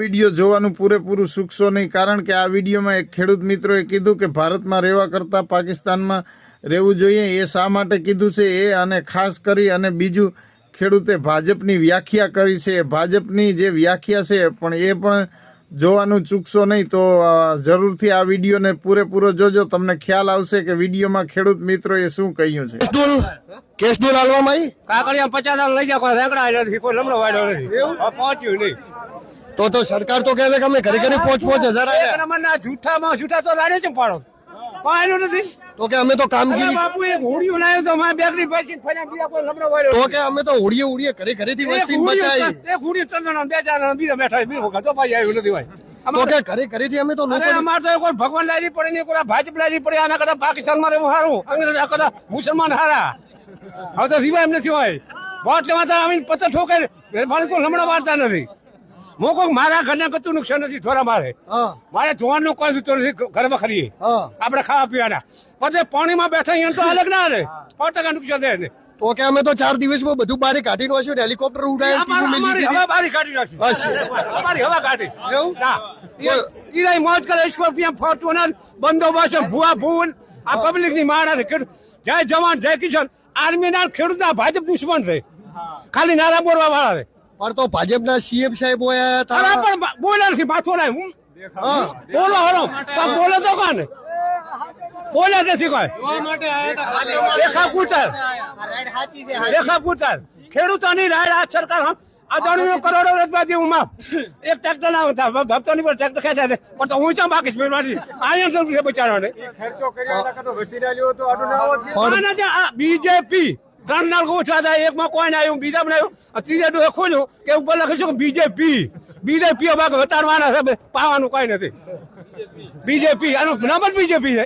Video જોવાનું પૂરેપૂરું ચૂકશો નહીં કારણ કે આ વિડીયોમાં એક ખેડૂત મિત્રોએ કીધું કે ભારતમાં રહેવા કરતાં પાકિસ્તાનમાં રહેવું જોઈએ. એ શા માટે કીધું છે? એ અને ખાસ કરી અને બીજું ખેડૂતે ભાજપની વ્યાખ્યા કરી છે. ભાજપની જે વ્યાખ્યા છે પણ એ પણ જોવાનું ચૂકશો નહીં. તો જરૂરથી આ વિડીયોને પૂરેપૂરો જોજો. તમને ખ્યાલ આવશે કે વિડીયોમાં ખેડૂત મિત્રોએ શું કહ્યું છે. કેસડુલ કેસડુલ હાલવામાં આવી કાકડિયા પચાસ લઈ જાય કોઈ રેકડા નથી કોઈ લમડો વાડ્યો નથી. પહોંચ્યું નહીં. તો તો સરકાર તો કહે છે કે અમે ઘરે ઘરે પોચ પોચ હજાર આવ્યા જૂઠામાં જૂઠા તો રાડે છે પાડો? પાડો નથી. તો કે અમે તો કામગીરી બાપુ એક હોડીઓ લાવ્યો તો અમારે બેકરી પછી ફર્યા બીજા કોઈ લમડો વાળ્યો તો કે અમે તો હોડીએ ઉડીએ ઘરે ઘરે થી વસ્તી બચાવી એક હોડી ત્રણ જણા બે ચાર જણા બીજા બેઠા બીજો વખત તો ભાઈ આવ્યું નથી ભાઈ. તો કે ઘરે ઘરેથી અમે તો લોકો અમારે તો કોઈ ભગવાન લારી પડે નહીં કોઈ ભાજપ લારી પડે આના કરતા પાકિસ્તાનમાં રહેવું સારું. અંગ્રેજ કરતા મુસલમાન હારા. હવે તો સિવાય એમને સિવાય. વોટ લેવા તો આવીને પચાસ ઠોકે કોઈ લમણા વાળતા નથી. હું કોઈ મારા ઘરને કતું નુકસાન નથી થોડા મારે. મારે જોવાનું કોઈ થતું નથી ઘરમાં ખરીએ આપડે આપણે ખાવા પીવાના. પણ પાણીમાં બેઠા અહીંયા તો અલગ ના રે સો ટકા નુકસાન થાય તો કે અમે તો ચાર દિવસમાં બધું બારી કાઢી નાખ્યું હેલિકોપ્ટર ઉડાય બારી કાઢી નાખ્યું બસ. અમારી હવા કાઢી. એવું? ના. ઈરાય મોજ કરે સ્કોર્પિયો ફોર્ચ્યુનર બંદોબસ્ત ભૂવા ભૂવન. આ પબ્લિકની મારા જય જવાન જય કિશન આર્મી ના ખેડૂત ભાજપ દુશ્મન છે ખાલી નારા બોલવા વાળા છે. પણ તો ભાજપના સીએમ સાહેબ હોય પણ બોલર છે પાછો લાય હું? બોલો હરો બોલે તો કોને બોલે નથી કોઈ? રેખા પૂતર રેખા પૂતર ખેડૂતોની રાડ આ સરકાર અદાણીનો કરોડો રજબાજી હું માફ. એક ટ્રેક્ટર ના હતા ભક્તોની પર ટ્રેક્ટર ખેંચા છે. પણ તો હું ચા બાકી મારી આયન તો છે બચારાને બીજેપી ત્રણ નાળ ઓછા થાય, એકમાં કોઈ ના આવ્યું, બીજા બનાવ્યું ત્રીજા ડોહે ખોલ્યું કે ઉપર લખી છે બીજેપી. બીજેપી બાકી વતાડવાના છે પાવાનું કોઈ નથી. બીજેપી, આનું નામ જ બીજેપી છે.